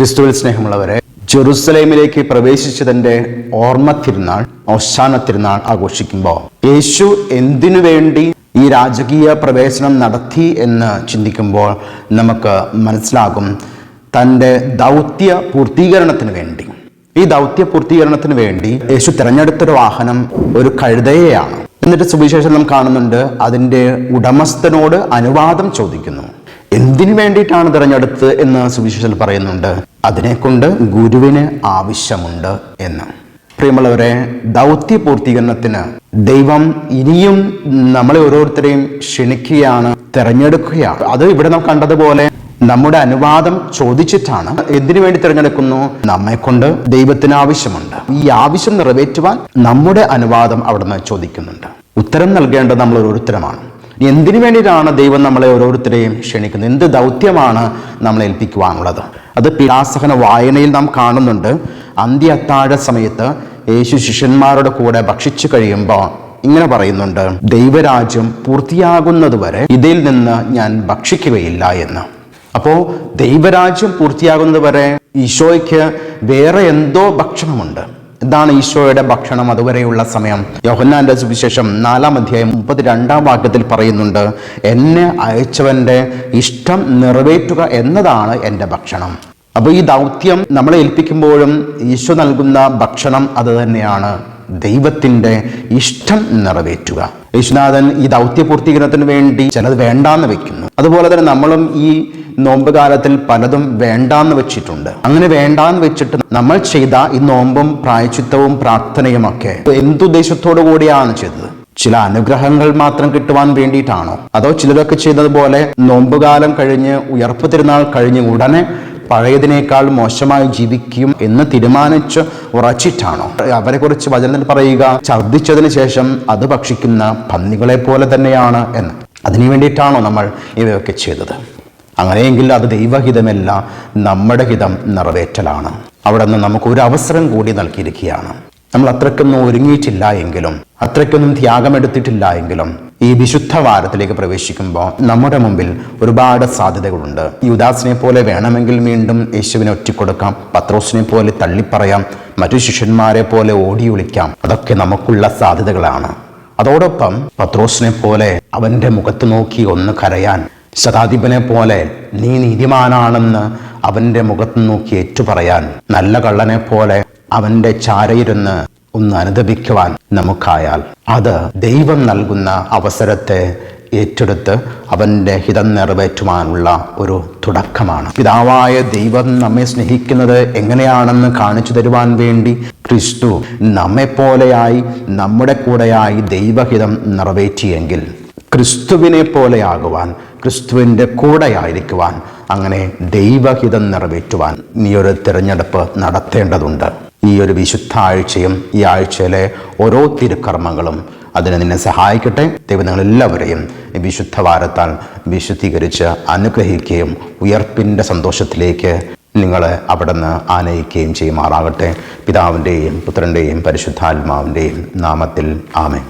ക്രിസ്തുവിൽ സ്നേഹമുള്ളവരെ ജെറുസലേമിലേക്ക് പ്രവേശിച്ചതിന്റെ ഓർമ്മ തിരുനാൾ അവസാന തിരുനാൾ ആഘോഷിക്കുമ്പോൾ യേശു എന്തിനു വേണ്ടി ഈ രാജകീയ പ്രവേശനം നടത്തി എന്ന് ചിന്തിക്കുമ്പോൾ നമുക്ക് മനസ്സിലാകും തന്റെ ദൗത്യ പൂർത്തീകരണത്തിന് വേണ്ടി. ഈ ദൗത്യ പൂർത്തീകരണത്തിന് വേണ്ടി യേശു തിരഞ്ഞെടുത്തൊരു വാഹനം ഒരു കഴുതയെയാണ്. എന്നിട്ട് സുവിശേഷം നാം കാണുന്നുണ്ട് അതിന്റെ ഉടമസ്ഥനോട് അനുവാദം ചോദിക്കുന്നു. എന്തിനു വേണ്ടിയിട്ടാണ് തിരഞ്ഞെടുത്ത് എന്ന് സുവിശേഷത്തിൽ പറയുന്നുണ്ട്. അതിനെക്കൊണ്ട് ഗുരുവിന് ആവശ്യമുണ്ട് എന്ന്. പ്രിയമുള്ളവരെ ദൗത്യ പൂർത്തീകരണത്തിന് ദൈവം ഇനിയും നമ്മളെ ഓരോരുത്തരെയും ക്ഷണിക്കുകയാണ് തിരഞ്ഞെടുക്കുകയാണ്. അത് ഇവിടെ നാം കണ്ടതുപോലെ നമ്മുടെ അനുവാദം ചോദിച്ചിട്ടാണ്. എന്തിനു വേണ്ടി തിരഞ്ഞെടുക്കുന്നു? നമ്മെ കൊണ്ട് ദൈവത്തിന് ആവശ്യമുണ്ട്. ഈ ആവശ്യം നിറവേറ്റുവാൻ നമ്മുടെ അനുവാദം അവിടുന്ന് ചോദിക്കുന്നുണ്ട്. ഉത്തരം നൽകേണ്ടത് നമ്മൾ ഒരു ഇനി എന്തിനു വേണ്ടിയിട്ടാണ് ദൈവം നമ്മളെ ഓരോരുത്തരെയും ക്ഷണിക്കുന്നത്? എന്ത് ദൗത്യമാണ് നമ്മളെ ഏൽപ്പിക്കുവാനുള്ളത്? അത് പിലാസഹന വായനയിൽ നാം കാണുന്നുണ്ട്. അന്ത്യ അത്താഴ സമയത്ത് യേശു ശിഷ്യന്മാരുടെ കൂടെ ഭക്ഷിച്ചു കഴിയുമ്പോൾ ഇങ്ങനെ പറയുന്നുണ്ട് ദൈവരാജ്യം പൂർത്തിയാകുന്നതുവരെ ഇതിൽ നിന്ന് ഞാൻ ഭക്ഷിക്കുകയില്ല എന്ന്. അപ്പോൾ ദൈവരാജ്യം പൂർത്തിയാകുന്നതുവരെ ഈശോയ്ക്ക് വേറെ എന്തോ ഭക്ഷണമുണ്ട്. എന്താണ് ഈശോയുടെ ഭക്ഷണം അതുവരെയുള്ള സമയം. യോഹന്നാന്റെ സുവിശേഷം നാലാം അധ്യായം മുപ്പത്തിരണ്ടാം വാക്യത്തിൽ പറയുന്നുണ്ട് എന്നെ അയച്ചവന്റെ ഇഷ്ടം നിറവേറ്റുക എന്നതാണ് എന്റെ ഭക്ഷണം. അപ്പോൾ ഈ ദൗത്യം നമ്മളെ ഏൽപ്പിക്കുമ്പോഴും ഈശോ നൽകുന്ന ഭക്ഷണം അത് തന്നെയാണ് ദൈവത്തിന്റെ ഇഷ്ടം നിറവേറ്റുക. യേശുനാഥൻ ഈ ദൗത്യ പൂർത്തീകരണത്തിന് വേണ്ടി ചിലത് വേണ്ടാന്ന് വെക്കുന്നു. അതുപോലെ തന്നെ നമ്മളും ഈ നോമ്പ് കാലത്തിൽ പലതും വേണ്ടാന്ന് വെച്ചിട്ടുണ്ട്. അങ്ങനെ വേണ്ടാന്ന് വെച്ചിട്ട് നമ്മൾ ചെയ്ത ഈ നോമ്പും പ്രായച്ചിത്തവും പ്രാർത്ഥനയും ഒക്കെ എന്തുദ്ദേശത്തോടു കൂടിയാണ് ചെയ്തത്? ചില അനുഗ്രഹങ്ങൾ മാത്രം കിട്ടുവാൻ വേണ്ടിയിട്ടാണോ? അതോ ചിലരൊക്കെ ചെയ്തതുപോലെ നോമ്പുകാലം കഴിഞ്ഞ് ഉയർപ്പ് തിരുനാൾ കഴിഞ്ഞ് ഉടനെ പഴയതിനേക്കാൾ മോശമായി ജീവിക്കും എന്ന് തീരുമാനിച്ച് ഉറച്ചിട്ടാണോ? അവരെ കുറിച്ച് വചനത്തിൽ പറയുക ഛർദ്ദിച്ചതിന് ശേഷം അത് ഭക്ഷിക്കുന്ന പന്നികളെ പോലെ തന്നെയാണ് എന്ന്. അതിനു വേണ്ടിയിട്ടാണോ നമ്മൾ ഇവയൊക്കെ ചെയ്തത്? അങ്ങനെയെങ്കിൽ അത് ദൈവഹിതമല്ല നമ്മുടെ ഹിതം നിറവേറ്റലാണ്. അവിടെ നിന്ന് നമുക്ക് ഒരു അവസരം കൂടി നൽകിയിരിക്കുകയാണ്. നമ്മൾ അത്രയ്ക്കൊന്നും ഒരുങ്ങിയിട്ടില്ല എങ്കിലും അത്രയ്ക്കൊന്നും ത്യാഗമെടുത്തിട്ടില്ല എങ്കിലും ഈ വിശുദ്ധ വാരത്തിലേക്ക് പ്രവേശിക്കുമ്പോൾ നമ്മുടെ മുമ്പിൽ ഒരുപാട് സാധ്യതകളുണ്ട്. ഈ ഉദാസിനെ പോലെ വേണമെങ്കിൽ വീണ്ടും യേശുവിനെ ഒറ്റിക്കൊടുക്കാം പത്രോസിനെ പോലെ തള്ളിപ്പറയാം മറ്റു ശിഷ്യന്മാരെ പോലെ ഓടി ഒളിക്കാം അതൊക്കെ നമുക്കുള്ള സാധ്യതകളാണ്. അതോടൊപ്പം പത്രോസിനെ പോലെ അവന്റെ മുഖത്ത് നോക്കി ഒന്ന് കരയാൻ ശതാധിപനെ പോലെ നീ നീതിമാനാണെന്ന് അവന്റെ മുഖത്ത് നോക്കി ഏറ്റുപറയാൻ നല്ല കള്ളനെ പോലെ അവന്റെ ചാരയിരുന്ന് ഒന്ന് അനുദപിക്കുവാൻ നമുക്കായാൽ. അത് ദൈവം നൽകുന്ന അവസരത്തെ ഏറ്റെടുത്ത് അവന്റെ ഹിതം നിറവേറ്റുവാനുള്ള ഒരു തുടക്കമാണ്. പിതാവായ ദൈവം നമ്മെ സ്നേഹിക്കുന്നത് എങ്ങനെയാണെന്ന് കാണിച്ചു തരുവാൻ വേണ്ടി ക്രിസ്തു നമ്മെപ്പോലെയായി നമ്മുടെ കൂടെയായി ദൈവഹിതം നിറവേറ്റിയെങ്കിൽ ക്രിസ്തുവിനെ പോലെയാകുവാൻ ക്രിസ്തുവിന്റെ കൂടെയായിരിക്കുവാൻ അങ്ങനെ ദൈവഹിതം നിറവേറ്റുവാൻ നീ ഒരു തിരഞ്ഞെടുപ്പ് നടത്തേണ്ടതുണ്ട്. ഈ ഒരു വിശുദ്ധ ആഴ്ചയും ഈ ആഴ്ചയിലെ ഓരോ തിരുക്കർമ്മങ്ങളും അതിനെ നിന്നെ സഹായിക്കട്ടെ. ദൈവം നിങ്ങളെല്ലാവരെയും വിശുദ്ധ വാരത്താൽ വിശുദ്ധീകരിച്ച് അനുഗ്രഹിക്കുകയും ഉയർപ്പിന്റെ സന്തോഷത്തിലേക്ക് നിങ്ങളെ നിന്ന് ആനയിക്കുകയും ചെയ്യുമാറാകട്ടെ. പിതാവിന്റെയും പുത്രന്റെയും പരിശുദ്ധാത്മാവിന്റെയും നാമത്തിൽ ആമേ